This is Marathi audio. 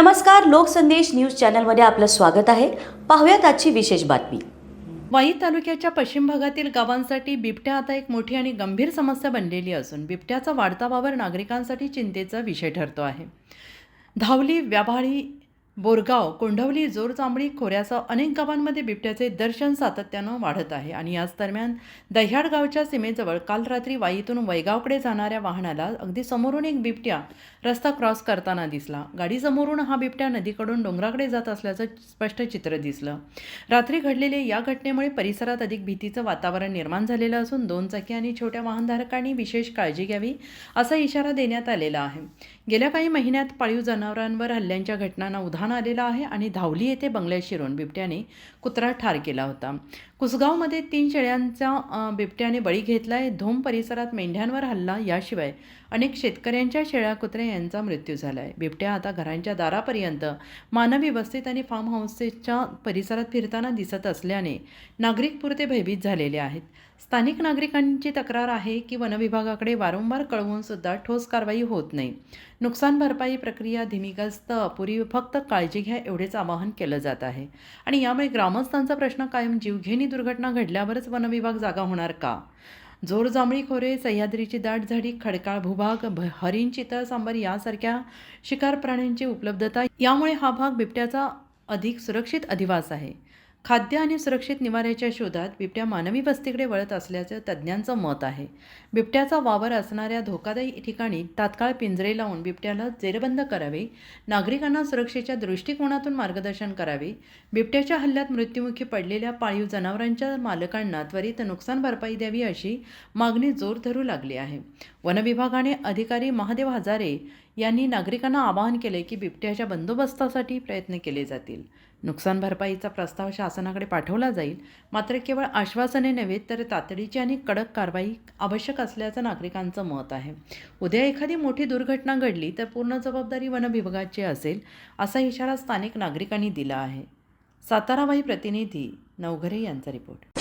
नमस्कार लोकसंदेश न्यूज चॅनलमध्ये आपलं स्वागत आहे. पाहूयात आजची विशेष बातमी. वाई तालुक्याच्या पश्चिम भागातील गावांसाठी बिबट्या आता एक मोठी आणि गंभीर समस्या बनलेली असून बिबट्याचा वाढता वावर नागरिकांसाठी चिंतेचा विषय ठरतो आहे. धावली व्याभाळी बोरगाव कोंढवली जोरचांबळी खोऱ्यासह अनेक गावांमध्ये बिबट्याचे दर्शन सातत्यानं वाढत आहे. आणि याच दरम्यान दह्याड गावच्या सीमेजवळ काल रात्री वाईतून वैगावकडे जाणाऱ्या वाहनाला अगदी समोरून एक बिबट्या रस्ता क्रॉस करताना दिसला. गाडीसमोरून हा बिबट्या नदीकडून डोंगराकडे जात असल्याचं स्पष्ट चित्र दिसलं. रात्री घडलेल्या या घटनेमुळे परिसरात अधिक भीतीचं वातावरण निर्माण झालेलं असून दोन चाकी आणि छोट्या वाहनधारकांनी विशेष काळजी घ्यावी असा इशारा देण्यात आलेला आहे. गेल्या काही महिन्यात पाळीव जनावरांवर हल्ल्यांच्या घटनांना उधाण आलेला आहे आणि धावली येथे बंगल्यात शिरून बिबट्याने कुत्रा ठार केला होता. कुसगावमध्ये तीन शेळ्यांचा बिबट्याने बळी घेतलाय. धोम परिसरात मेंढ्यांवर हल्ला याशिवाय अनेक शेतकऱ्यांच्या शेळ्या कुत्रे यांचा मृत्यू झाला आहे बिबट्या आता घरांच्या दारापर्यंत मानवी वस्तीत आणि फार्म हाऊसेसच्या परिसरात फिरताना दिसत असल्याने नागरिक पुरते भयभीत झालेले आहेत. स्थानिक नागरिकांची तक्रार आहे की वनविभागाकडे वारंवार कळवून सुद्धा ठोस कारवाई होत नाही. नुकसान भरपाई प्रक्रिया धीमीगस्त अपुरी फक्त काळजी घ्या एवढेच आवाहन केलं जात आहे. आणि यामुळे ग्रामस्थांचा प्रश्न कायम जीवघेणी दुर्घटना घडल्यावरच वनविभाग जागा होणार का? जोर जांभळी खोरे सह्याद्रीची दाट झाडी खडकाळ भूभाग भ- हरिण चितळ सांबर यासारख्या शिकार प्राण्यांची उपलब्धता यामुळे हा भाग बिबट्याचा अधिक सुरक्षित अधिवास आहे. खाद्य आणि सुरक्षित निवाऱ्याच्या शोधात बिबट्या मानवी वस्तीकडे वळत असल्याचं तज्ज्ञांचं मत आहे. बिबट्याचा वावर असणाऱ्या धोकादायी ठिकाणी तात्काळ पिंजरे लावून बिबट्याला जेरबंद करावे नागरिकांना सुरक्षेच्या दृष्टिकोनातून मार्गदर्शन करावे बिबट्याच्या हल्ल्यात मृत्युमुखी पडलेल्या पाळीव जनावरांच्या मालकांना त्वरित नुकसान भरपाई द्यावी अशी मागणी जोर धरू लागली आहे. वनविभागाने अधिकारी महादेव हजारे यांनी नागरिकांना आवाहन केले की बिबट्याच्या बंदोबस्तासाठी प्रयत्न केले जातील. नुकसान भरपाईचा प्रस्ताव शासनाकडे पाठवला जाईल मात्र केवळ आश्वासने नव्हे तर तातडीची आणि कडक कारवाई आवश्यक असल्याचं नागरिकांचं मत आहे. उद्या एखादी मोठी दुर्घटना घडली तर पूर्ण जबाबदारी वनविभागाची असेल असा इशारा स्थानिक नागरिकांनी दिला आहे. साताराबाई प्रतिनिधी नवघरे यांचा रिपोर्ट.